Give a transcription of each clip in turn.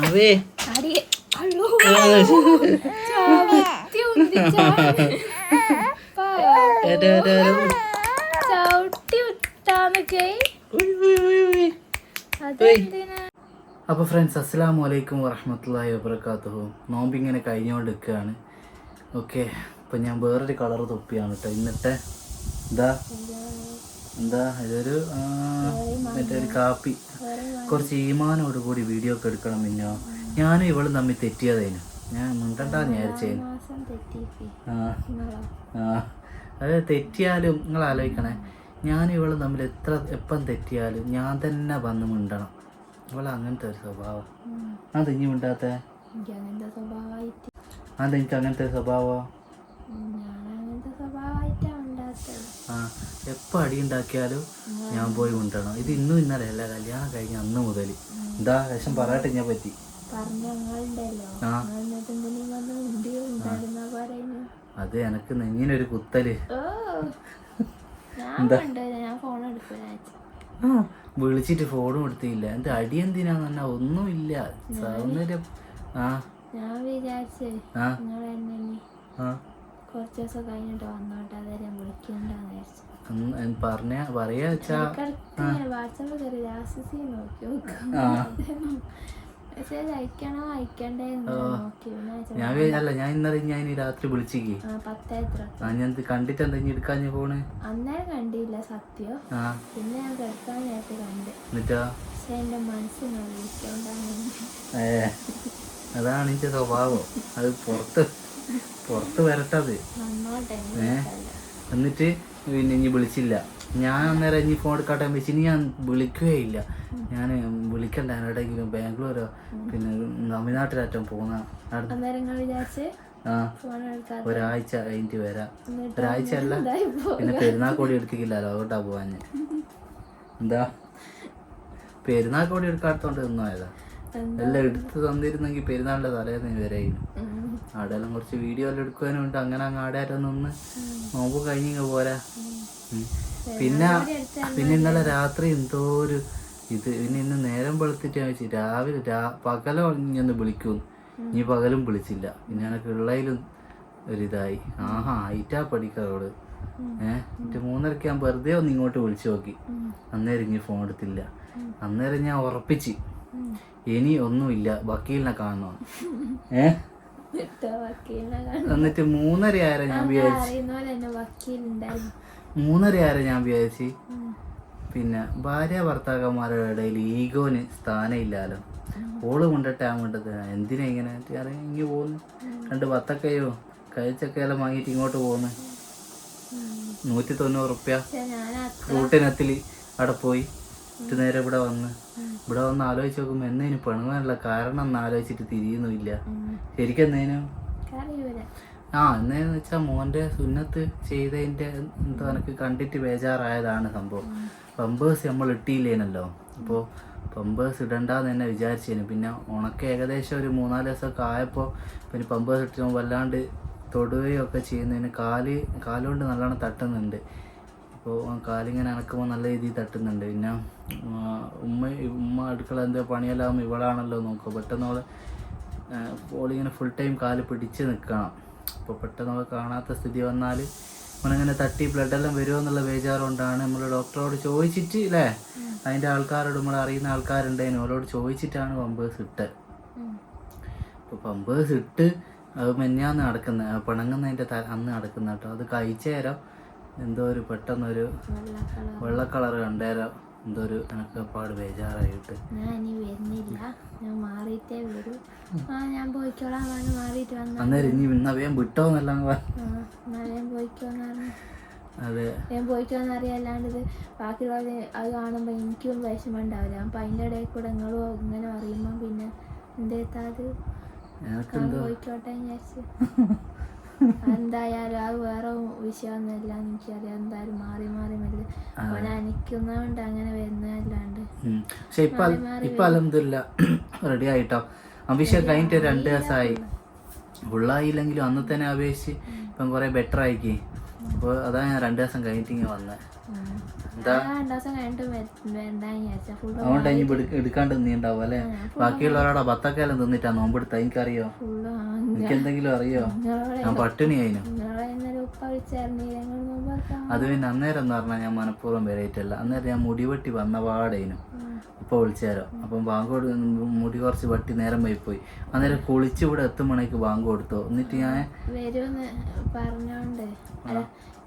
Away അടി അള്ളോ. ആ, ചവിട്ടി ഉന്തി ചാടി. പാ. എടാ, എടാ, എടാ. ചവിട്ടി വിട്ടാന്നൊക്കെ ഉയ്, ഉയ്, ഉയ്, ഉയ്. അതെന്തിനാ? അപ്പോൾ ഫ്രണ്ട്സ് അസ്സാം വലൈക്കും വറഹമത്തല്ലാഹി വബർക്കാത്തുഹു നോമ്പ് ഇങ്ങനെ കഴിഞ്ഞുകൊണ്ട് നിൽക്കുകയാണ് ഓക്കെ. അപ്പം ഞാൻ വേറൊരു കളർ തൊപ്പിയാണ് കേട്ടോ ഇന്നത്തെ എന്താ എന്താ ഇതൊരു മറ്റേ ഒരു കാപ്പി. കുറച്ച് ഈമാനോട് കൂടി വീഡിയോ ഒക്കെ എടുക്കണം പിന്നോ ഞാനും ഇവളും തമ്മിൽ തെറ്റിയതേനു. ഞാൻ മിണ്ടണ്ടെന്ന് വിചാരിച്ചേനു. ആ ആ അത് തെറ്റിയാലും നിങ്ങൾ ആലോചിക്കണേ. ഞാനും ഇവളും തമ്മിൽ എത്ര എപ്പം തെറ്റിയാലും ഞാൻ തന്നെ വന്ന് മിണ്ടണം. ഇവളെ അങ്ങനത്തെ ഒരു സ്വഭാവം. ഞാൻ അത് ഇനി മിണ്ടാത്ത? അതെനിക്ക് അങ്ങനത്തെ സ്വഭാവം ഞാൻ അങ്ങനത്തെ സ്വഭാവമായിട്ടാ ഉണ്ടാത്തത് ആ എപ്പോൾ അടി ഉണ്ടാക്കിയാലും ഞാൻ പോയി കൊണ്ടുവരണം. ഇത് ഇന്നും ഇന്നലെ അല്ല കല്യാണം കഴിഞ്ഞ അന്ന് മുതൽ. എന്താ വിഷം പറയട്ടെ ഞാൻ പറ്റി? പറഞ്ഞ അത് എനക്ക് നെഞ്ഞിനൊരു കുത്തൽ. എന്താ? ആ വിളിച്ചിട്ട് ഫോണും എടുത്തില്ല. എന്റെ അടി എന്തിനാന്ന് ഒന്നും ഒന്നുമില്ല. സൗന്ദര്യം. ആ. ഞാൻ വിചാരിച്ചേ ആ. കുറച്ച് ദിവസം കഴിഞ്ഞിട്ട് വന്നോട്ടെ അതുവരെ വിളിക്കണ്ടെന്ന് വിചാരിച്ചു. പറഞ്ഞ പറയാ വെച്ചാ വാട്സപ്പ് കയറി ലാസ്റ്റ് നോക്കി മെസ്സേജ് അയക്കണോ അയക്കണ്ടേ. ഞാൻ അല്ല. ഞാൻ ഇന്നലെ ഞാൻ രാത്രി വിളിച്ചിക്ക്. ഞാൻ കണ്ടിട്ട് എന്താ എടുക്കാൻ എടുക്കാഞ്ഞ ഫോണ് അന്നേരം കണ്ടില്ല സത്യം. പിന്നെ ഞാൻ കിടക്കാൻ നേരത്തെ കണ്ട്. എന്നിട്ടാ? പക്ഷെ എന്റെ മനസ്സിനെ അതാണ് എന്റെ സ്വഭാവം. അത് പുറത്ത് പുറത്ത് വരട്ടത്. ഏ? എന്നിട്ട് പിന്നെ ഇനി വിളിച്ചില്ല. ഞാൻ അന്നേരം ഇനി ഫോൺ എടുക്കാട്ടെ വെച്ച് ഇനി ഞാൻ വിളിക്കുകയില്ല. ഞാൻ വിളിക്കണ്ട എവിടെയെങ്കിലും ബാംഗ്ലൂരോ പിന്നെ തമിഴ്നാട്ടിലാറ്റം പോകുന്ന ആ ഒരാഴ്ച കഴിഞ്ഞിട്ട് വരാം. ഒരാഴ്ച അല്ല പിന്നെ പെരുന്നാൾ കോടി എടുത്തിക്കില്ലല്ലോ അതുകൊണ്ടാ പോവാഞ്ഞ്. എന്താ? പെരുന്നാൾ കോടി എടുക്കാത്തോണ്ട് നിന്നോയതാ എല്ലാം എടുത്തു തന്നിരുന്നെങ്കിൽ പെരുന്നാളിന്റെ തലേന്ന് വരെയായിരുന്നു ഉം. അവിടെ എല്ലാം കുറച്ച് വീഡിയോ എല്ലാം എടുക്കാനുണ്ട് അങ്ങനെ അങ്ങ് ആടെ നിന്ന് നോമ്പ് കഴിഞ്ഞിങ്ങ് പോരാ. പിന്നെ പിന്നെ ഇന്നലെ രാത്രി എന്തോ ഒരു ഇത് പിന്നെ ഇന്ന് നേരം വെളുത്തിട്ട് ചോദിച്ചു വെച്ച് രാവിലെ രാ പകലോ ഒന്ന് വിളിക്കും. ഇനി പകലും വിളിച്ചില്ല. പിന്നെ എനിക്ക് ഉള്ളതിലും ഒരിതായി. ആഹാ ആയിട്ടാ പഠിക്കാറോട് ഏഹ് എന്നിട്ട് ഞാൻ വെറുതെ ഒന്ന് ഇങ്ങോട്ട് വിളിച്ചു നോക്കി. അന്നേരം ഇനി ഫോൺ എടുത്തില്ല. അന്നേരം ഞാൻ ഉറപ്പിച്ച്. ഇനി ഒന്നുമില്ല. വക്കീലിനെ കാണണം. ഏ? എന്നിട്ട് മൂന്നര ആരെ ഞാൻ വിചാരിച്ചു മൂന്നര ആരെ ഞാൻ വിചാരിച്ച്. പിന്നെ ഭാര്യ ഭർത്താക്കന്മാരുടെ ഇടയിൽ ഈഗോന് സ്ഥാനമില്ലല്ലോ ഓൾ കൊണ്ടിട്ട് ആ കൊണ്ടത് എന്തിനാ ഇങ്ങനെ ഇങ്ങനെ പോകുന്നു രണ്ട് ബത്തക്കയോ കഴിച്ചക്കയെല്ലാം വാങ്ങിയിട്ട് ഇങ്ങോട്ട് പോകുന്നു. നൂറ്റി തൊണ്ണൂറ് റുപ്യ റൂട്ടിനത്തിൽ അവിടെ പോയി. എന്നിട്ട് നേരെ ഇവിടെ വന്ന്. ഇവിടെ വന്ന് ആലോചിച്ച് നോക്കുമ്പോൾ എന്നതിന് പിണങ്ങാനുള്ള കാരണം എന്ന് ആലോചിച്ചിട്ട് തിരിയുന്നില്ല ശരിക്കും ആ എന്നേന്ന് വെച്ചാൽ മോന്റെ സുന്നത്ത് ചെയ്തതിന്റെ എന്താ എനിക്ക് കണ്ടിട്ട് ബേജാറായതാണ് സംഭവം. പമ്പേഴ്സ് നമ്മൾ ഇട്ടില്ലേനല്ലോ. അപ്പോൾ പമ്പേഴ്സ് ഇടണ്ടെന്ന് തന്നെ വിചാരിച്ചേനു. പിന്നെ ഉണക്ക ഏകദേശം ഒരു മൂന്നാൽ ദിവസമൊക്കെ ആയപ്പോൾ പിന്നെ പമ്പേഴ്സ് ഇട്ട് വല്ലാണ്ട് തൊടുകയൊക്കെ ചെയ്യുന്നതിന് കാൽ കാലുകൊണ്ട് നല്ലോണം തട്ടുന്നുണ്ട്. ഇപ്പോൾ കാലിങ്ങനെ അനക്കുമ്പോൾ നല്ല രീതിയിൽ തട്ടുന്നുണ്ട്. പിന്നെ ഉമ്മ ഉമ്മ അടുക്കള എന്തോ പണിയെല്ലാം ഇവളാണല്ലോ നോക്കുക. പെട്ടെന്ന് അവളെ ഓളിങ്ങനെ ഫുൾ ടൈം കാൽ പിടിച്ച് നിൽക്കണം. അപ്പോൾ പെട്ടെന്ന് അവളെ കാണാത്ത സ്ഥിതി വന്നാൽ നമ്മളിങ്ങനെ തട്ടി ബ്ലഡെല്ലാം വരുമോ എന്നുള്ള ബേജാറുകൊണ്ടാണ് നമ്മൾ ഡോക്ടറോട് ചോദിച്ചിട്ട് അല്ലേ അതിന്റെ ആൾക്കാരോട് നമ്മൾ അറിയുന്ന ആൾക്കാരുണ്ടായിരുന്നു അവരോട് ചോദിച്ചിട്ടാണ് പമ്പേഴ്സ് ഇട്ട്. അപ്പോൾ പമ്പേഴ്സ് ഇട്ട് അത് മെഞ്ഞാന്ന് നടക്കുന്നത് പിണങ്ങുന്നതിന്റെ അന്ന് നടക്കുന്ന കേട്ടോ. അത് കഴിച്ച നേരം എന്തോ ഒരു പെട്ടെന്നൊരു വെള്ള കളർ കണ്ടേരോ എന്തോ ഒരു എനക്കപ്പാട് ബേജാറായിട്ട്. ഞാൻ ഇനി വരുന്നില്ല. ഞാൻ മാറിയിട്ടേ വരൂ. ആ ഞാൻ പോയിക്കോളാം. പറഞ്ഞ് മാറിയിട്ട് വന്ന അന്നേരം ഇനി ഇന്ന വേഗം വിട്ടോന്നെല്ലാം ഞാൻ പോയിക്കോന്ന് പറഞ്ഞു. അതെ. ഞാൻ പോയിക്കോന്ന് അറിയാല്ലാണ്ട് ഇത് ബാക്കിയുള്ളവർ അത് കാണുമ്പോൾ എനിക്കും വിഷമം ഉണ്ടാവില്ല അപ്പം അതിന്റെ ഇടയിൽ കൂടെ നിങ്ങളും ഇങ്ങനെ അറിയുമ്പോൾ പിന്നെ എന്തേത്താത് പോയിക്കോട്ടെ വിചാരിച്ചു. എന്തായാലും അത് വേറെ വിഷയമൊന്നുമില്ല. എനിക്കറിയാം എന്തായാലും മാറി മാറി മെല്ലെ. അവനെ അനിക്കുന്നതുകൊണ്ട് അങ്ങനെ വരുന്നതല്ലാണ്ട്. പക്ഷെ ഇപ്പൊ ഇപ്പൊ അലഹമില്ല റെഡി ആയിട്ടോ? അഭിഷേക് കഴിഞ്ഞിട്ട് രണ്ട് ദിവസമായി. ഫുള്ളായില്ലെങ്കിലും അന്ന് തന്നെ അപേക്ഷിച്ച് ഇപ്പം കുറെ ബെറ്റർ ആയിക്കേ. അപ്പോൾ അതാ ഞാൻ രണ്ട് ദിവസം കഴിഞ്ഞിട്ട് ഇങ്ങനെ വന്നത് അതുകൊണ്ട് ഇനി എടുക്ക- എടുക്കാണ്ട് നീ ഉണ്ടാവും അല്ലേ ബാക്കിയുള്ളവരോടെ ബത്തക്കാലം തിന്നിട്ടാ നോമ്പെടുത്ത എനിക്കറിയോ? എനിക്ക് എന്തെങ്കിലും അറിയോ? ഞാൻ പട്ടിണി ആയിനു. നിങ്ങളെ ഇന്നലെ ഉപ്പ വിളിച്ചായിരുന്നു. ഞങ്ങൾ നോമ്പറക്കാം അത് പിന്നെ അന്നേരം എന്ന് പറഞ്ഞാൽ ഞാൻ മനഃപൂർവം വരയിട്ടല്ല അന്നേരം ഞാൻ മുടി വെട്ടി വന്ന പാടേനു ഇപ്പോൾ വിളിച്ചാലോ. അപ്പം ബാങ്ക് കൊടു മുടി കുറച്ച് വെട്ടി നേരം പോയി പോയി അന്നേരം കുളിച്ച് ഇവിടെ എത്തുമ്പോഴേക്ക് ബാങ്ക് കൊടുത്തു. എന്നിട്ട് ഞാൻ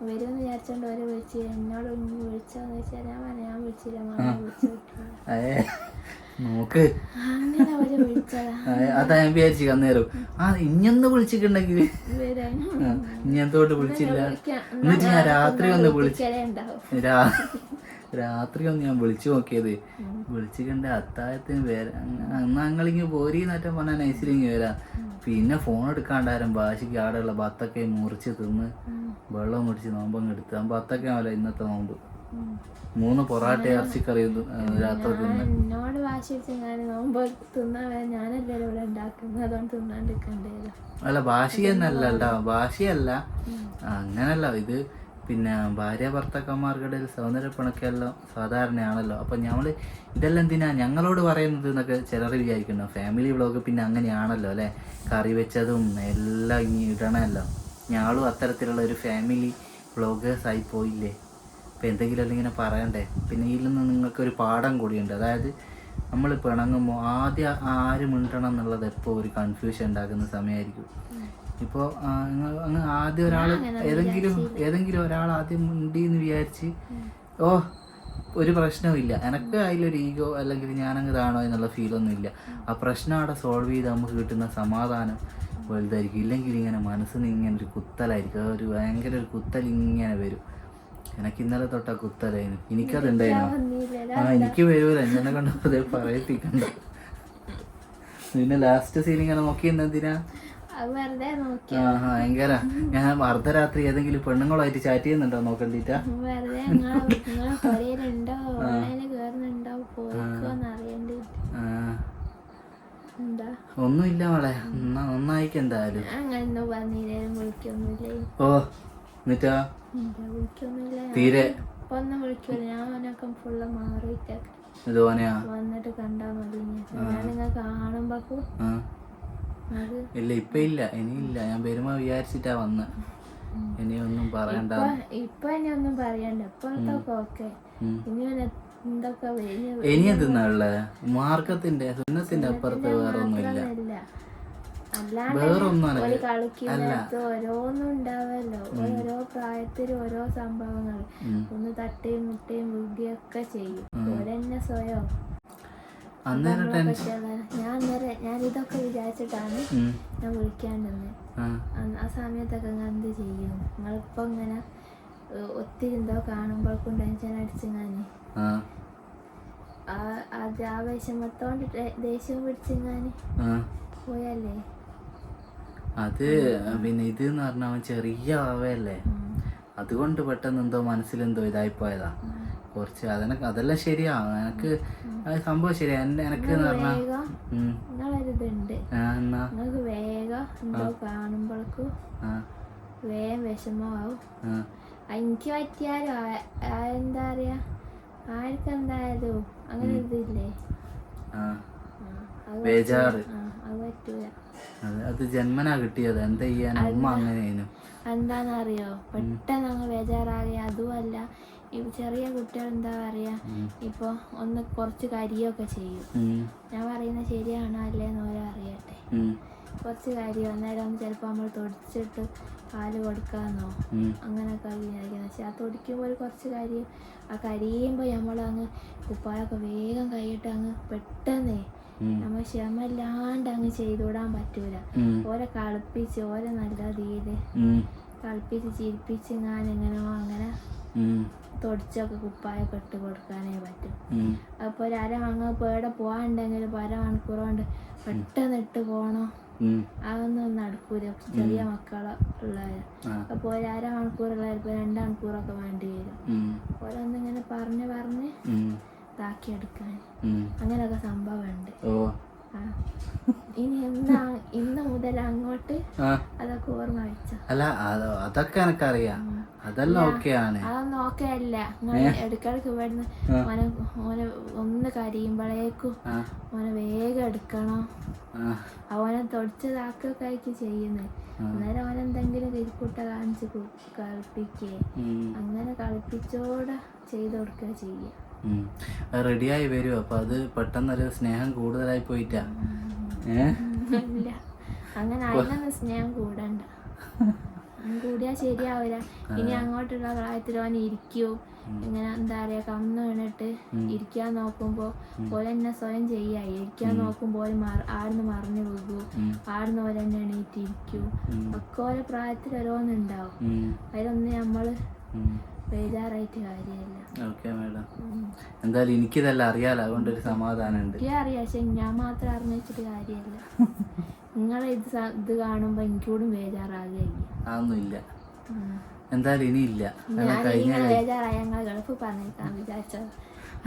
വരുമെന്ന് വിചാരിച്ചോണ്ട് അവർ വിളിച്ച് എന്നോട് ഒന്ന് വിളിച്ചോന്ന് വെച്ചാൽ ഞാൻ പറഞ്ഞു ഞാൻ വിളിച്ചില്ല മാമ വിളിച്ചു നോക്ക്. അങ്ങനെ അവർ വിളിച്ചതാ. ഏ, അതാ ഞാൻ വിചാരിച്ചു അന്നേരം ആ ഇഞ്ഞൊന്ന് വിളിച്ചിട്ടുണ്ടെങ്കിൽ. വരാൻ ഇനി എന്തോട്ട് വിളിച്ചില്ല. എന്നിട്ട് ഞാൻ രാത്രി ഒന്ന് വിളിച്ചു രാത്രി ഒന്ന് ഞാൻ വിളിച്ചു നോക്കിയത്. വിളിച്ചു കണ്ട അത്താഴത്തിന് വരാ. എന്നാ ഞങ്ങളിങ്ങ് പോരീന്നറ്റം പറഞ്ഞാൽ നൈസിലിങ്ങ് വരാം. പിന്നെ ഫോൺ എടുക്കാണ്ടാരും ഭാഷയ്ക്ക് ആടെയുള്ള ബത്തൊക്കെ മുറിച്ച് തിന്ന് വെള്ളം മുടിച്ച് നോമ്പങ്ങ് എടുത്ത്. ആ ബത്തൊക്കെ ആവല്ല ഇന്നത്തെ നോമ്പ്. മൂന്ന് പൊറാട്ട ഇറച്ചിക്കറി രാത്രി തിന്ന്. എന്നോട് വാശി വെച്ച് ഞാൻ നോമ്പ് തിന്നാൻ വരാൻ ഞാനല്ലേ ഇവിടെ ഉണ്ടാക്കുന്നത്. അതുകൊണ്ട് അല്ല ഭാഷയെന്നല്ല ഭാഷയല്ല അങ്ങനല്ല. ഇത് പിന്നെ ഭാര്യ ഭർത്താക്കന്മാർക്കിടയിൽ സൗന്ദര്യ പിണക്കെല്ലാം സാധാരണയാണല്ലോ. അപ്പം ഞങ്ങൾ ഇതെല്ലാം എന്തിനാ ഞങ്ങളോട് പറയുന്നത് എന്നൊക്കെ ചിലർ വിചാരിക്കുന്നു. ഫാമിലി വ്ളോഗ് പിന്നെ അങ്ങനെയാണല്ലോ അല്ലേ? കറി വെച്ചതും എല്ലാം ഇനി ഇടണമല്ലോ. ഞങ്ങളും അത്തരത്തിലുള്ള ഒരു ഫാമിലി വ്ളോഗേഴ്സ് ആയി പോയില്ലേ? ഇപ്പം എന്തെങ്കിലും ഇങ്ങനെ പറയണ്ടേ? പിന്നെ ഇതിൽ നിന്ന് നിങ്ങൾക്കൊരു പാഠം കൂടിയുണ്ട്. അതായത് നമ്മൾ പിണങ്ങുമ്പോൾ ആദ്യം ആരും മിണ്ടണം എന്നുള്ളത് എപ്പോൾ ഒരു കൺഫ്യൂഷൻ ഉണ്ടാക്കുന്ന സമയമായിരിക്കും. ഇപ്പോൾ അങ്ങ് ആദ്യം ഒരാൾ ഏതെങ്കിലും ഏതെങ്കിലും ഒരാൾ ആദ്യം ഉണ്ട് എന്ന് വിചാരിച്ച് ഓ ഒരു പ്രശ്നവുമില്ല എനക്ക് അതിലൊരു ഈഗോ അല്ലെങ്കിൽ ഞാനങ്ങ് താണോ എന്നുള്ള ഫീലൊന്നും ഇല്ല. ആ പ്രശ്നം അവിടെ സോൾവ് ചെയ്ത് നമുക്ക് കിട്ടുന്ന സമാധാനം വലുതായിരിക്കും. ഇല്ലെങ്കിൽ ഇങ്ങനെ മനസ്സിന് ഇങ്ങനെ ഒരു കുത്തലായിരിക്കും. ആ ഒരു ഭയങ്കര ഒരു കുത്തൽ ഇങ്ങനെ വരും. എനിക്ക് ഇന്നലെ തൊട്ടാ കുത്തലായിരുന്നു. എനിക്കതുണ്ടായിരുന്നു ഉണ്ടായിരുന്നു ആ എനിക്ക് വരൂല. എന്നെ കണ്ടപ്പോ അതേ പറയിപ്പിക്കണ്ട പിന്നെ ലാസ്റ്റ് സീൻ ഇങ്ങനെ നോക്കി എന്തിനാ? ഭയങ്കര. ഞാൻ അർദ്ധരാത്രി ഏതെങ്കിലും പെണ്ണുങ്ങളായിട്ട് ചാറ്റ് ചെയ്യുന്നുണ്ടോ എന്താ? ഒന്നുമില്ല മോളെ. ഒന്നായിക്ക് എന്തായാലും. ഓ എന്നിട്ടാ? തീരെ. ഒന്നും വിളിക്കൂല. ഞാൻ അവനൊക്കെ ഫുള്ള് മാറിയിട്ടൊക്കെ. ഇത് ഓനെയാ വന്നിട്ട് കണ്ടാ മതി ഞാൻ നിങ്ങൾ അത് ഇല്ല ഇപ്പൊ ഇല്ല ഇനിയില്ല. ഞാൻ വരുമ്പോ വിചാരിച്ചിട്ടാ വന്ന്. ഇനി ഒന്നും പറയണ്ട. ഇപ്പൊ ഇനി ഒന്നും പറയണ്ട. ഇപ്പോഴത്തൊക്കെ ഓക്കെ. ഇനി എന്തൊക്കെ ഇനി എന്തിനാ മാർക്കത്തിന്റെ സുന്നത്തിന്റെ അപ്പുറത്ത് വേറെ ഒന്നുമില്ല വേറൊന്നും കളിക്കുന്നിടത്ത് ഓരോന്നും ഉണ്ടാവല്ലോ. ഓരോ പ്രായത്തിൽ ഓരോ സംഭവങ്ങൾ. ഒന്ന് തട്ടിയും മുട്ടയും വിടുകയൊക്കെ ചെയ്യും. ഓരെന്നെ സ്വയം അന്നേരം ടെൻഷൻ അന്നേരം ഞാൻ ഇതൊക്കെ വിചാരിച്ചിട്ടാണ് ഞാൻ വിളിക്കാണ്ടെന്ന് ആ. സമയത്തൊക്കെ നിങ്ങൾ എന്ത് ചെയ്യും? നിങ്ങളിപ്പോ ഇങ്ങനെ ഒത്തിരി എന്തോ കാണുമ്പോഴേക്കും ടെൻഷൻ അടിച്ചു ആ അത് ആ വിഷമത്തോണ്ട് ദേഷ്യം പിടിച്ചു ആ. പോയല്ലേ? അത് പിന്നെ ഇത് എന്ന് പറഞ്ഞാൽ ചെറിയ ആവയല്ലേ? അതുകൊണ്ട് പെട്ടെന്ന് എന്തോ മനസ്സിലെന്തോ ഇതായിപ്പോയതാ കുറച്ച് അതിനൊക്കെ അതെല്ലാം ശരിയാ. എനക്ക് സംഭവം ശരിയാ. എന്റെ എനക്ക് എന്ന് പറഞ്ഞാൽ എനിക്ക് പറ്റിയാലും എന്താ പറയാ? ആർക്ക് എന്തായാലും അങ്ങനെ ഇതില്ലേ ബേജാറ്. അത് ജന്മനാ കിട്ടിയത്. എന്താ ചെയ്യാൻ? ഉമ്മ അങ്ങനെയായിരുന്നു എന്താന്നറിയോ? പെട്ടെന്ന് അങ്ങ് ബേജാറാകെ അതുമല്ല. ചെറിയ കുട്ടികൾ എന്താ പറയാ ഇപ്പൊ ഒന്ന് കുറച്ച് കരിയൊക്കെ ചെയ്യും. ഞാൻ പറയുന്നത് ശരിയാണോ അല്ലേന്ന് ഓരോ അറിയട്ടെ. കുറച്ച് കാര്യം അന്നേരം ചിലപ്പോൾ നമ്മൾ തൊടിച്ചിട്ട് പാൽ കൊടുക്കാന്നോ അങ്ങനൊക്കെ അങ്ങനെയൊക്കെ വിചാരിക്കുന്നത് പക്ഷെ ആ തൊടിക്കുമ്പോൾ കുറച്ച് കാര്യം ആ കരിയുമ്പോൾ നമ്മൾ അങ്ങ് കുപ്പായൊക്കെ വേഗം കൈയിട്ട് അങ്ങ് പെട്ടെന്നേ നമ്മ നമ്മൾ ക്ഷമല്ലാണ്ട് അങ്ങ് ചെയ്തുവിടാൻ പറ്റൂല. ഓരെ കളിപ്പിച്ച് ഓരെ നല്ല രീതിയിൽ കളിപ്പിച്ച് ചിരിപ്പിച്ച് ഞാൻ എങ്ങനെയോ അങ്ങനെ തൊടിച്ചൊക്കെ കുപ്പായൊക്കെ ഇട്ട് കൊടുക്കാനേ പറ്റും. അപ്പൊ അപ്പോൾ ഒരു പേടെ പോവാണ്ടെങ്കിൽ ഇപ്പൊ അരമണിക്കൂർ കൊണ്ട് പെട്ടെന്ന് ഇട്ട് പോണോ? അതൊന്നും നടക്കൂല. ചെറിയ മക്കളെ ഉള്ളവര്. അപ്പൊ ഒരു അരമണിക്കൂറുള്ള ഇപ്പോൾ രണ്ട് മണിക്കൂറൊക്കെ വേണ്ടി വരും. ഓരോന്നിങ്ങനെ പറഞ്ഞ് പറഞ്ഞ് ഇതാക്കിയെടുക്കാൻ. അങ്ങനെയൊക്കെ സംഭവമുണ്ട്. ഇന്ന് മുതൽ അങ്ങോട്ട് ആ. അതൊക്കെ ഓർമ്മ വെച്ചോ. അല്ല അത് അതൊക്കെ എനക്കറിയാം. അതെല്ലാം ഓക്കെയാണ്. അതൊന്നും ഓക്കെ അല്ല ഇവിടുന്ന് മോനെ ഒന്ന് കരിയുമ്പോഴേക്കും മോനെ വേഗം എടുക്കണം. അവനെ തൊടിച്ചതാക്കൊക്കെ ആയിട്ട് ചെയ്യുന്നത് അന്നേരം അവൻ എന്തെങ്കിലും തിരിക്കുട്ട കാണിച്ച് കളിപ്പിക്കേ. അങ്ങനെ കളിപ്പിച്ചോടെ ചെയ്ത് കൊടുക്കുക ചെയ്യുക. റെഡിയായി വരും. അപ്പൊ അത് പെട്ടെന്നൊരു സ്നേഹം കൂടുതലായി പോയിട്ടാ. അങ്ങനെ സ്നേഹം കൂടണ്ട. കൂടിയാ ശരിയാവില്ല ഇനി അങ്ങോട്ടുള്ള പ്രായത്തിൽ അവൻ ഇരിക്കൂ. ഇങ്ങനെ എന്താ പറയാ കന്ന് വീണിട്ട് ഇരിക്കാൻ നോക്കുമ്പോ പോലെ തന്നെ സ്വയം ചെയ്യാ. ഇരിക്കാൻ നോക്കുമ്പോൾ ആടുന്ന് മറിഞ്ഞു വീകൂ ആടുന്ന് പോലെ തന്നെ എണീറ്റ് ഇരിക്കൂ ഉം. ഒക്കെ ഓരോ പ്രായത്തിൽ ഓരോന്നുണ്ടാവും അതിലൊന്ന് നമ്മൾ. ബേജാറായിട്ട് കാര്യമില്ല. Okay madam. എന്തായാലും എനിക്കിതെല്ലാം അറിയാലോ അതുകൊണ്ടൊരു സമാധാനമുണ്ട് എനിക്ക് അറിയാം പക്ഷെ ഞാൻ മാത്രം അറിഞ്ഞിട്ട് കാര്യമില്ല. നിങ്ങളെ ഇത് സ- ഇത് കാണുമ്പോ എനിക്കോടും ബേജാറാകുകയില്ല അതൊന്നുമില്ല. എന്തായാലും ഇനി ഇല്ല ഞാൻ കഴിഞ്ഞ ഇങ്ങനെ ബേജാറായ ഞങ്ങൾ ഗൾഫ് പറഞ്ഞേക്കാൻ വിചാരിച്ചത്.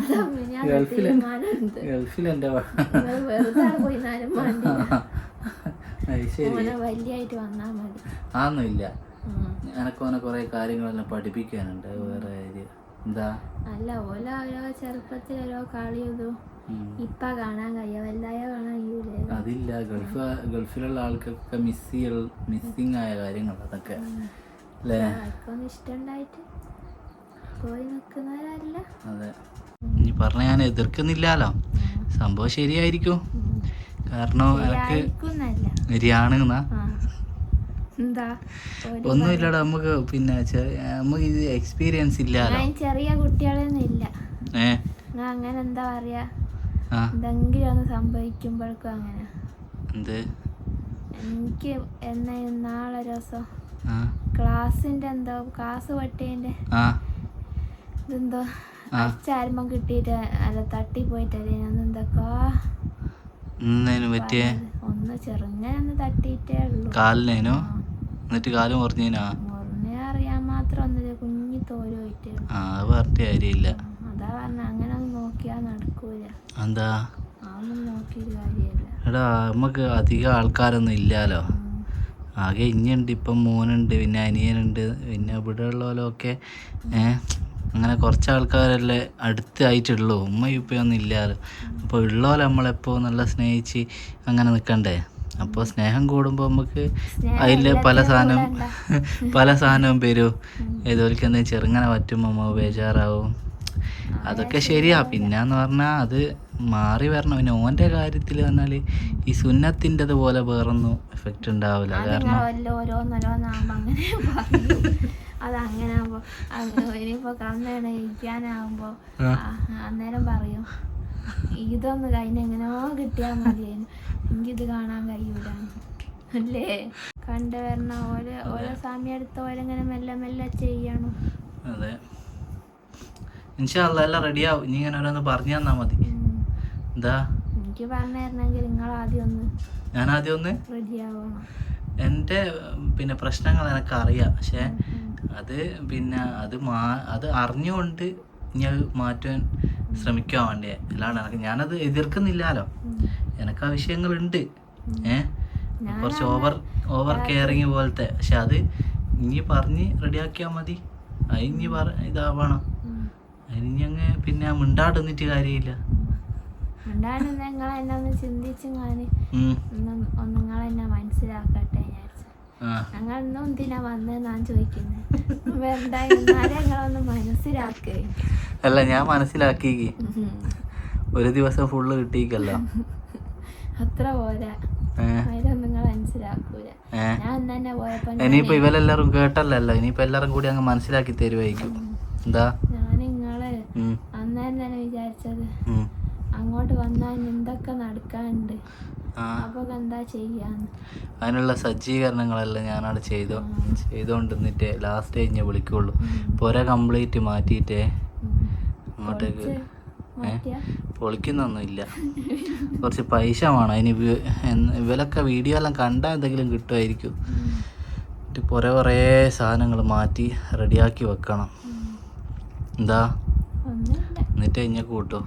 അതാ ഞാൻ തീരുമാനമുണ്ട്. ഗൾഫിൽ എന്റെ നിങ്ങൾ വെറുതെ അവിടെ പോയി നാലും വേണ്ടില്ല അത് ശരി. ഓനെ വലിയായിട്ട് വന്നാൽ മതി. അതൊന്നുമില്ല. എനക്ക് ഓനെ കുറെ കാര്യങ്ങളെല്ലാം പഠിപ്പിക്കാനുണ്ട്. വേറെ എന്താ? അല്ല ഓല ഓരോ ചെറുപ്പത്തിൽ ഓരോ കളിയതോ. ഇപ്പൊ കാണാൻ കഴിയ വലുതായ കാണാൻ കഴിയൂലേ? അതില്ല ഗൾഫ് ഗൾഫിലുള്ള ആൾക്കൊക്കെ മിസ് മിസ്സിങ് ആയ കാര്യങ്ങൾ അതൊക്കെ. അല്ലേ ആർക്കൊന്നും ഇഷ്ടമുണ്ടായിട്ട് പോയി നിൽക്കുന്നവരല്ല അതെ. ഇനി പറഞ്ഞ ഞാൻ എതിർക്കുന്നില്ലല്ലോ സംഭവം ശരിയായിരിക്കും. കാരണം എനിക്ക് ശരിയാണ് എന്നാ. എന്താ? ഒന്നുമില്ലടാ നമുക്ക് പിന്നെ നമുക്ക് ഇത് എക്സ്പീരിയൻസ് ഇല്ല ചെറിയ കുട്ടികളൊന്നും ഇല്ല. അങ്ങനെ എന്താ പറയാ? എന്തെങ്കിലും ഒന്ന് സംഭവിക്കുമ്പോഴേക്കും അങ്ങനെ. എന്ത്? എനിക്ക് എന്നാ നാളെ രസം ദിവസം ക്ലാസ്സിന്റെ എന്തോ ക്ലാസ് പട്ടീന്റെ ഇതെന്തോ ആ. അച്ചാരുമ്പം കിട്ടിയിട്ട് അല്ല തട്ടിപ്പോയിട്ടല്ലേ? ഞാൻ എന്തൊക്കെ ഒന്ന് ചെറുങ്ങനെ തട്ടിയിട്ടേ ഉള്ളൂ. കാലിനേനോ എന്നിട്ട് കാൽ മുറിഞ്ഞ അറിയാൻ മാത്രം ഒന്നില്ല കുഞ്ഞി ആ പറഞ്ഞിട്ട് കാര്യമില്ല. അതാ പറഞ്ഞ അങ്ങനെ ഒന്നും നോക്കിയാൽ നടക്കൂല. എന്താ എടാ നമുക്ക് അധികം ആൾക്കാരൊന്നും ഇല്ലാലോ. ആകെ ഇഞ്ഞുണ്ട് ഇപ്പം മോനുണ്ട് പിന്നെ അനിയനുണ്ട് പിന്നെ ഇവിടെ ഉള്ളവരൊക്കെ ഏ അങ്ങനെ കുറച്ച് ആൾക്കാരല്ലേ അടുത്തായിട്ടുള്ളൂ. ഉമ്മയും ഒന്നും ഇല്ലാലോ? അപ്പോൾ ഉള്ളവരെ നമ്മളെപ്പോൾ നല്ല സ്നേഹിച്ച് അങ്ങനെ നിൽക്കണ്ടേ? അപ്പോൾ സ്നേഹം കൂടുമ്പോൾ നമുക്ക് അതിൽ പല സാധനം പല സാധനവും വരും. ഏതോർക്ക് എന്താ ചെറുങ്ങനെ പറ്റുമ്പോൾ ബേജാറാവും. അതൊക്കെ ശരിയാ. പിന്നെന്ന് പറഞ്ഞാൽ അത് മാറി വരണം. പിന്നെ ഓന്റെ കാര്യത്തിൽ പറഞ്ഞാൽ ഈ സുന്നത്തിന്റെത് പോലെ വേറൊന്നും എഫക്റ്റ് ഉണ്ടാവില്ല. കാരണം അതങ്ങനെ ഓരോന്നോരോന്നാകുമ്പോ അങ്ങനെ പറയും അത് അങ്ങനെ ആകുമ്പോ ഇനിയിപ്പോ കണ്ണാണ് ഇരിക്കാനാകുമ്പോ ആ. ആ, അന്നേരം പറയും. ഇതൊന്ന് കഴിഞ്ഞ എങ്ങനെയോ കിട്ടിയാൽ എനിക്ക് എനിക്കിത് കാണാൻ കഴിയൂല അല്ലേ? കണ്ടുവരണ ഓരോ ഓരോ സമയം എടുത്ത് ഓരങ്ങനെ മെല്ലെ മെല്ലെ ചെയ്യണം. അതെ. ഇൻഷാല്ല എല്ലാം റെഡിയാവും ഇനി ഇങ്ങനെ ഓരോന്ന് പറഞ്ഞു തന്നാ മതി. എന്താ? എനിക്ക് പറഞ്ഞു തരണമെങ്കിൽ നിങ്ങൾ ആദ്യം ഒന്ന് ഞാൻ ആദ്യം ഒന്ന്? റെഡിയാവണം എന്റെ പിന്നെ പ്രശ്നങ്ങൾ എനിക്ക് അറിയാം. പക്ഷേ. അത് പിന്നെ അത് മാ അത് അറിഞ്ഞുകൊണ്ട് ഞാൻ മാറ്റാൻ ശ്രമിക്കാൻ വേണ്ടിയെ അല്ലാണ്ട് എനിക്ക് ഞാനത് എതിർക്കുന്നില്ലല്ലോ. എനിക്ക് ആ വിഷയങ്ങളുണ്ട്. ഏ? കുറച്ച് ഓവർ ഓവർ കെയറിങ് പോലത്തെ. പക്ഷെ അത് ഇനി പറഞ്ഞ് റെഡിയാക്കിയാൽ മതി. അത് ഇനി പറ ഇതാവണം. അതിനി അങ്ങ് പിന്നെ കാര്യമില്ല. നിങ്ങൾ എന്നെ ഒന്ന് ചിന്തിച്ച് ഞാൻ ഒന്ന് നിങ്ങൾ എന്നെ മനസ്സിലാക്കട്ടെ. ആ ഞങ്ങൾ ഇന്നും എന്തിനാ വന്നത് ഞാൻ ചോദിക്കുന്നത് എന്നാലും ഞങ്ങളൊന്ന് മനസ്സിലാക്കുക അല്ല ഞാൻ മനസ്സിലാക്കി. ഒരു ദിവസം ഫുള്ള് കിട്ടിയിക്കല്ലോ. അത്ര പോരാ. ഇനിയിപ്പോ ഇവരെല്ലാരും കേട്ടല്ലോ ഇനിയിപ്പോ എല്ലാരും കൂടി അങ്ങ് മനസ്സിലാക്കി തരുവായിരിക്കും. എന്താ? അന്നേരം തന്നെ വിചാരിച്ചത് അങ്ങോട്ട് വന്നാൽ എന്തൊക്കെ നടക്കാനുണ്ട്? അതിനുള്ള സജ്ജീകരണങ്ങളെല്ലാം ഞാനവിടെ ചെയ്തോ. ചെയ്തോണ്ടിരുന്നിട്ടേ ലാസ്റ്റ് കഴിഞ്ഞേ വിളിക്കുള്ളൂ. പുര കംപ്ലീറ്റ് മാറ്റിയിട്ടേ അങ്ങോട്ടേക്ക് പൊളിക്കുന്നൊന്നുമില്ല. കുറച്ച് പൈസ വേണം. അതിന് ഇവലൊക്കെ വീഡിയോ എല്ലാം കണ്ടാൽ എന്തെങ്കിലും കിട്ടുമായിരിക്കും. പുര കുറേ സാധനങ്ങൾ മാറ്റി റെഡിയാക്കി വെക്കണം. എന്താ? എന്നിട്ട് കഴിഞ്ഞ കൂട്ടോ?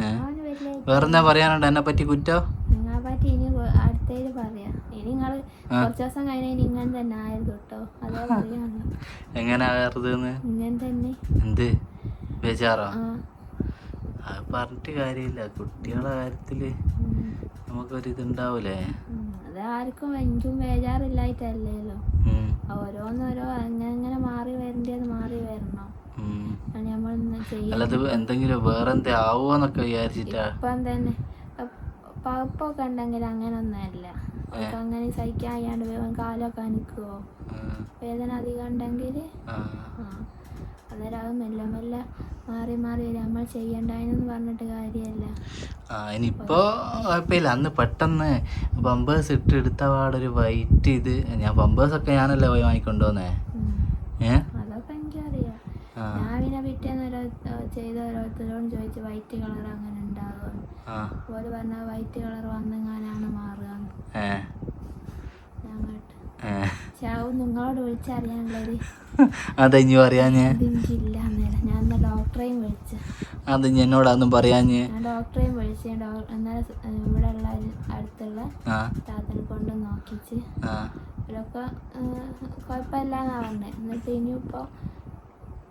ഏ? വേറെന്താ പറയാനുണ്ട്? എന്നെ പറ്റി കുറ്റോ? നിങ്ങളെ പറ്റി ഇനി വേ- അടുത്തേൽ പറയാം. ഇനി നിങ്ങൾ കുറച്ച് ദിവസം കഴിഞ്ഞാൽ ഇങ്ങനെ തന്നെ ആയിരുന്നു കേട്ടോ അതേ പറയാന്ന് എങ്ങനെ ആകരുതെന്ന്? ഇങ്ങനെ തന്നെ. എന്ത്? ബേജാറോ? അത് പറഞ്ഞിട്ട് കാര്യമില്ല. കുട്ടികളെ കാര്യത്തിൽ നമുക്കൊരിതുണ്ടാവൂലേ? നമുക്കൊരു ഇതുണ്ടാവൂലേ ഉം. അത് ആർക്കും എനിക്കും ബേജാറില്ലായിട്ടല്ലല്ലോ. ഓരോന്നോരോ അങ്ങനെ അങ്ങനെ മാറി വരേണ്ടത് മാറി വരണം ഉം. അത് നമ്മൾ ചെയ്യും അല്ലത് എന്തെങ്കിലും വേറെ വേറെന്തെ ആവോന്നൊക്കെ വിചാരിച്ചിട്ടാ? ഇപ്പം തന്നെ. പഴുപ്പൊക്കെ ഉണ്ടെങ്കിൽ അങ്ങനെ ഒന്നല്ല അങ്ങനെ സഹിക്കാൻ കഴിയാണ്ട് വേഗം കാലൊക്കെ അനിക്കുവോ? വേദന അധികം ഉണ്ടെങ്കിൽ? അന്നേരം അത് മെല്ലെ മെല്ലെ മാറി മാറി വരും. നമ്മൾ ചെയ്യണ്ടായെന്ന് പറഞ്ഞിട്ട് കാര്യമല്ല. ഇനിയിപ്പോ കുഴപ്പമില്ല. അന്ന് പെട്ടെന്ന് പമ്പേഴ്സ് ഇട്ട് എടുത്ത പാടൊരു വൈറ്റ് ഇത്. ഞാൻ പമ്പേഴ്സ് ഒക്കെ ഞാനല്ലേ പോയി വാങ്ങിക്കൊണ്ടുവന്നേ ഉം. ഏ അതൊക്കെ എനിക്കറിയാം ആ ഞാൻ പിന്നെ പിറ്റേന്ന് ഓരോ ചെയ്ത ഓരോരുത്തരോടും ചോദിച്ചു വൈറ്റ് കളർ അങ്ങനെ ഉണ്ടാകും ഓര് പറഞ്ഞ വൈറ്റ് കളർ വന്നെങ്ങാനാണ് മാറുക? ഞാൻ ചാവും നിങ്ങളോട് വിളിച്ചറിയാനുള്ളത് അതെ ഇതില്ല അന്നേരം ഞാൻ എന്നാ ഡോക്ടറെയും വിളിച്ചു. അത് എന്നോടൊന്നും പറയാഞ്ഞ്. ഞാൻ ഡോക്ടറെയും വിളിച്ച്. ഇവിടെ ഉള്ള അടുത്തുള്ള താത്തനെ കൊണ്ട് നോക്കിച്ച്. ഇവരൊക്കെ കുഴപ്പമില്ല എന്നാ പറഞ്ഞത് എന്നിട്ട് ഇനിയിപ്പോൾ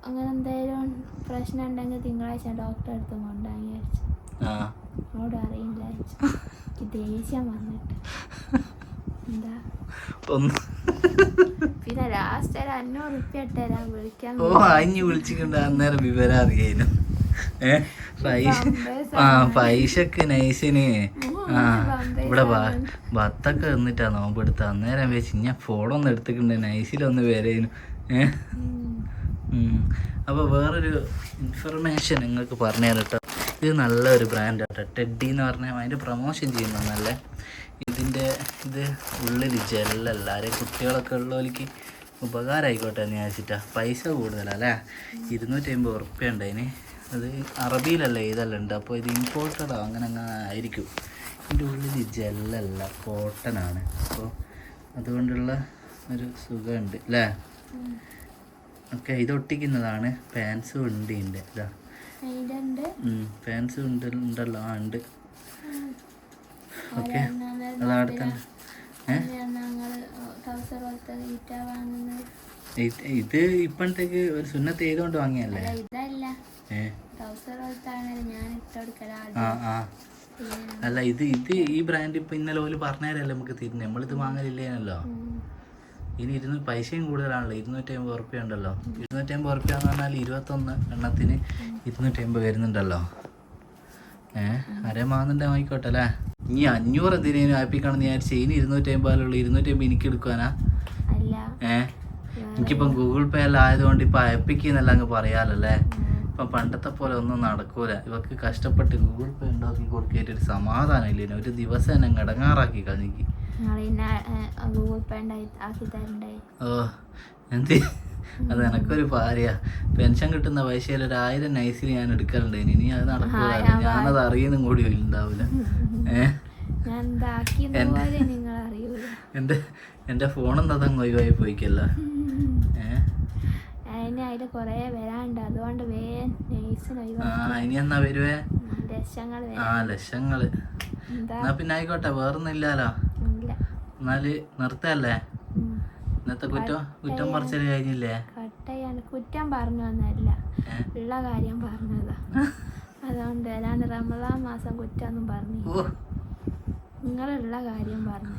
അങ്ങനെ എന്തായാലും പ്രശ്നം ഉണ്ടെങ്കിൽ തിങ്കളാഴ്ച ഡോക്ടറെ അടുത്ത് കൊണ്ടാന്ന് വിചാരിച്ചു അറിയില്ല. എനിക്ക് ദേഷ്യം വന്നിട്ട്. എന്താ? പിന്നെ ലാസ്റ്റ് ഒരു അഞ്ഞൂറ് റുപ്യ വിളിക്കാൻ ഓ അഞ്ഞു വിളിച്ചിട്ടുണ്ട്. അന്നേരം വിവരം അറിയാനും. ഏ? ആ പൈസക്ക് നൈസിന്. ആ ഇവിടെ ഭത്തൊക്കെ നിന്നിട്ടാ നോമ്പെടുത്ത അന്നേരം വെച്ച് ഞാൻ ഫോണൊന്നും എടുത്തിട്ടുണ്ട് നൈസിലൊന്ന് വരേനു. ഏ? ഉം. ഉം. അപ്പോൾ വേറൊരു ഇൻഫർമേഷൻ നിങ്ങൾക്ക് പറഞ്ഞു തരാം കേട്ടോ. ഇത് നല്ലൊരു ബ്രാൻഡ് കേട്ടോ ടെഡി എന്ന് പറഞ്ഞാൽ അതിന്റെ പ്രൊമോഷൻ ചെയ്യുന്ന നല്ല ഇതിന്റെ ഇത് ഉള്ളിൽ ജെല്ലല്ല ആരെയും കുട്ടികളൊക്കെ ഉള്ളവർക്ക് ഉപകാരമായിക്കോട്ടെ എന്ന് വിചാരിച്ചിട്ടാ. പൈസ കൂടുതലല്ലേ? ഇരുന്നൂറ്റി അമ്പത് ഉറുപ്പ്യ ഉണ്ട് അതിന്. അത് അറബിയിലല്ല ഏതല്ല ഉണ്ട്. അപ്പോൾ ഇത് ഇമ്പോർട്ടഡോ അങ്ങനെ അങ്ങനെ ആയിരിക്കും. ഇതിന്റെ ഉള്ളിൽ ജെല്ലല്ല കോട്ടനാണ് അപ്പോൾ അതുകൊണ്ടുള്ള ഒരു സുഖമുണ്ട് അല്ലേ. ഓക്കെ ഇത് ഒട്ടിക്കുന്നതാണ്. പാൻസും ഉണ്ട് ഇതിന്റെ ഇതാ. പാൻസും ഉണ്ട് ഉണ്ടല്ലോ ആ ഉണ്ട്. ഓക്കെ അന്നേരം അത് അവിടെ തന്നെ ഏ? ഞങ്ങൾ ട്രൗസർ പോലത്തെ ഈറ്റ വാങ്ങുന്നത്? ഇത് ഇപ്പഴത്തേക്ക് ഒരു സുന്നത്ത് ചെയ്തുകൊണ്ട് വാങ്ങിയല്ലേ? അല്ല ഇത് ഇത് ഈ ബ്രാൻഡ് ഇപ്പൊ ഇന്നലെ പോലും പറഞ്ഞാലല്ലേ നമുക്ക് തിരിഞ്ഞ് നമ്മളിത് വാങ്ങലില്ലേനല്ലോ? ഇനി ഇരുന്ന് പൈസയും കൂടുതലാണല്ലോ. ഇരുന്നൂറ്റി അമ്പത് ഉറുപ്പ്യ ഉണ്ടല്ലോ ഇരുന്നൂറ്റി അമ്പത് ഉറുപ്പ്യ എന്ന് പറഞ്ഞാൽ ഇരുപത്തൊന്ന് എണ്ണത്തിന് ഇരുന്നൂറ്റി അമ്പത് വരുന്നുണ്ടല്ലോ. ഏ? അരേ മാന്നുണ്ടെ വാങ്ങിക്കോട്ടെ അല്ലേ? ഇനി അഞ്ഞൂറ് എന്തിനേനും ആപ്പിക്കാണെന്ന് വിചാരിച്ചു ഇനി ഇരുന്നൂറ്റി അമ്പതിലുള്ള ഇരുന്നൂറ്റി അമ്പത് എനിക്ക് എടുക്കാനാ അല്ല. ഏ? എനിക്കിപ്പം ഗൂഗിൾ പേ എല്ലാം ആയതുകൊണ്ട് ഇപ്പം അയപ്പിക്കുന്നെല്ലാം അങ്ങ് പറയാലല്ലേ ഇപ്പം പണ്ടത്തെ പോലെ ഒന്നും നടക്കൂല. ഇവർക്ക് കഷ്ടപ്പെട്ട് ഗൂഗിൾ പേ ഉണ്ടാക്കി കൊടുക്കേണ്ട ഒരു സമാധാനം ഇല്ലേനു ഒരു ദിവസം എന്നെ കിടങ്ങാറാക്കി കളഞ്ഞിക്ക്. ഗൂഗിൾ പേ ഓ എന്ത്? അത് എനക്കൊരു ഭാര്യ പെൻഷൻ കിട്ടുന്ന പൈസയിൽ ഒരു ആയിരം നൈസിൽ ഞാൻ എടുക്കലുണ്ട്. ഇനി അത് നടക്കൂല. ഞാനത് അറിയുന്നും കൂടി ഉണ്ടാവില്ല ഏഹ് എന്റെ എന്റെ ഫോണൊന്നും അതങ്ങ് ഒഴിവായി പോയിക്കല്ല? ഏ? അതിന് അതിൽ കുറേ വരാനുണ്ട്. അതുകൊണ്ട് വേഗം ആ ലക്ഷങ്ങൾ ആ എന്നാ പിന്നെ ആയിക്കോട്ടെ വേറൊന്നും ഇല്ലാലോ? ഇല്ല. എന്നാൽ നിർത്തല്ലേ. ഇന്നത്തെ കുറ്റം കുറ്റം പറച്ചൽ കഴിഞ്ഞില്ലേ? കട്ടയാണ് കുറ്റം പറഞ്ഞു വന്നല്ല ഉള്ള കാര്യം പറഞ്ഞതാ. അതുകൊണ്ട് അല്ലാണ്ട് റമദാൻ മാസം കുറ്റൊന്നും പറഞ്ഞു. നിങ്ങളുള്ള കാര്യം പറഞ്ഞു.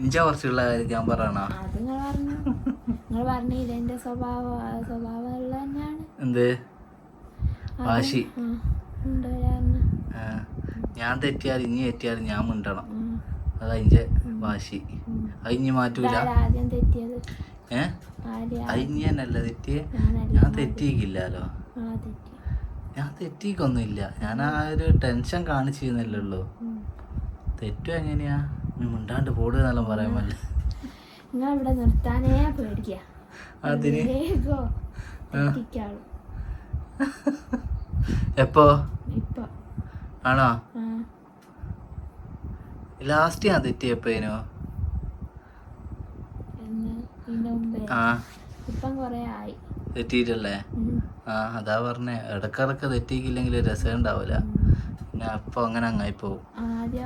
ഇഞ്ച കുറച്ചുള്ള കാര്യം ഞാൻ പറയണോ അത് നിങ്ങൾ പറഞ്ഞു. നിങ്ങൾ പറഞ്ഞില്ല എന്റെ സ്വഭാവം സ്വഭാവം ഉള്ളത് തന്നെയാണ്. എന്ത്? വാശി. ഞാൻ തെറ്റിയാൽ ഇനി തെറ്റിയാൽ ഞാൻ മിണ്ടണം. അതാ ഇഞ്ചെ വാശി. അത് ഇനി മാറ്റൂല. ഏ? അത് ഇനി തന്നെയല്ല തെറ്റിയെ? ഞാൻ തെറ്റിയിക്കില്ലല്ലോ. ഞാൻ തെറ്റിക്കൊന്നുമില്ല ഞാൻ ആ ഒരു ടെൻഷൻ കാണിച്ചിരുന്നല്ലോ തെറ്റു എങ്ങനെയാ? മിണ്ടാണ്ട് പോടുക എന്നെല്ലാം പറയാൻ പറ്റില്ല. നിങ്ങൾ ഇവിടെ നിർത്താനേ പേടിക്കുക അതിന്? എപ്പോ? ആണോ? ലാസ്റ്റ് ഞാൻ തെറ്റിയപ്പോനോ തെറ്റിയിട്ടല്ലേ? ആ അതാ പറഞ്ഞേ. ഇടക്കിടക്ക് തെറ്റിക്കില്ലെങ്കിൽ രസം ഉണ്ടാവില്ല പിന്നെ അപ്പൊ അങ്ങനെ അങ്ങായി പോവും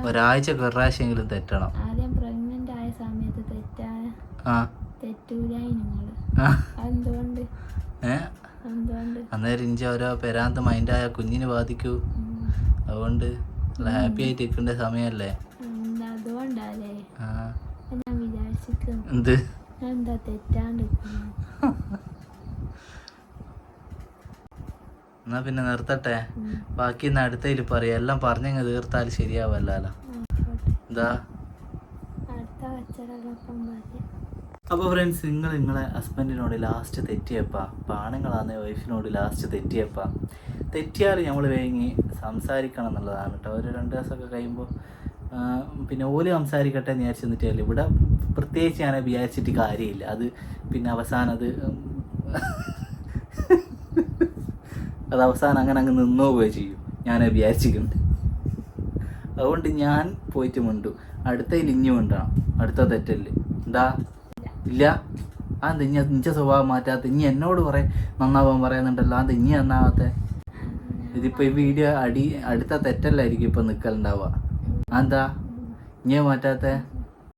ഒരാഴ്ച പ്രാവശ്യം ഒരു തെറ്റണം ആദ്യം പ്രഗ്നന്റ് ആയ സമയത്ത് തെറ്റാ ആ തെറ്റൂലായി നിങ്ങൾ ആ എന്തുകൊണ്ട് ഏ എന്തുകൊണ്ട് അന്നേരം ഇഞ്ചി ഓരോ പെരാന്ത് മൈൻഡായ കുഞ്ഞിന് ബാധിക്കൂ. അതുകൊണ്ട് ഹാപ്പി ആയിട്ട് ഇരിക്കേണ്ട സമയല്ലേ എന്താ? തെറ്റാണ്ട് എന്നാ പിന്നെ നിർത്തട്ടെ. ബാക്കി ഇന്ന് അടുത്തതിൽ പറയാം. എല്ലാം പറഞ്ഞങ്ങ് തീർത്താൽ ശരിയാവല്ലോ എന്താ? അപ്പോൾ ഫ്രണ്ട്സ് നിങ്ങൾ നിങ്ങളെ ഹസ്ബൻഡിനോട് ലാസ്റ്റ് തെറ്റിയപ്പാ? പാണുങ്ങളാണ് വൈഫിനോട് ലാസ്റ്റ് തെറ്റിയപ്പാ? തെറ്റിയാൽ നമ്മൾ വേങ്ങി സംസാരിക്കണം എന്നുള്ളതാണ് കേട്ടോ ഒരു രണ്ട് ദിവസമൊക്കെ കഴിയുമ്പോൾ പിന്നെ ഓൽ സംസാരിക്കട്ടെ എന്ന് വിചാരിച്ചു നിന്നിട്ടല്ലേ? ഇവിടെ പ്രത്യേകിച്ച് ഞാൻ വിചാരിച്ചിട്ട് കാര്യമില്ല. അത് പിന്നെ അവസാനം അത് അത് അവസാനം അങ്ങനെ അങ്ങ് നിന്നോ പോവുകയോ ചെയ്യും. ഞാൻ വിചാരിച്ചിട്ടുണ്ട്. അതുകൊണ്ട് ഞാൻ പോയിട്ട് മിണ്ടു. അടുത്തതിൽ ഇഞ്ഞു മിണ്ടണം. അടുത്ത തെറ്റല്ലേ? എന്താ? ഇല്ല. ആ ഇനി ഇഞ്ച സ്വഭാവം മാറ്റാത്ത ഇനി എന്നോട് പറയും നന്നാവാൻ പറയുന്നുണ്ടല്ലോ. അത് ഇനി നന്നാവാത്ത? ഇതിപ്പോ ഈ വീഡിയോ അടി അടുത്ത തെറ്റല്ലായിരിക്കും ഇപ്പൊ നിക്കലുണ്ടാവുക. അതെന്താ ഇഞ്ഞ മാറ്റാത്ത?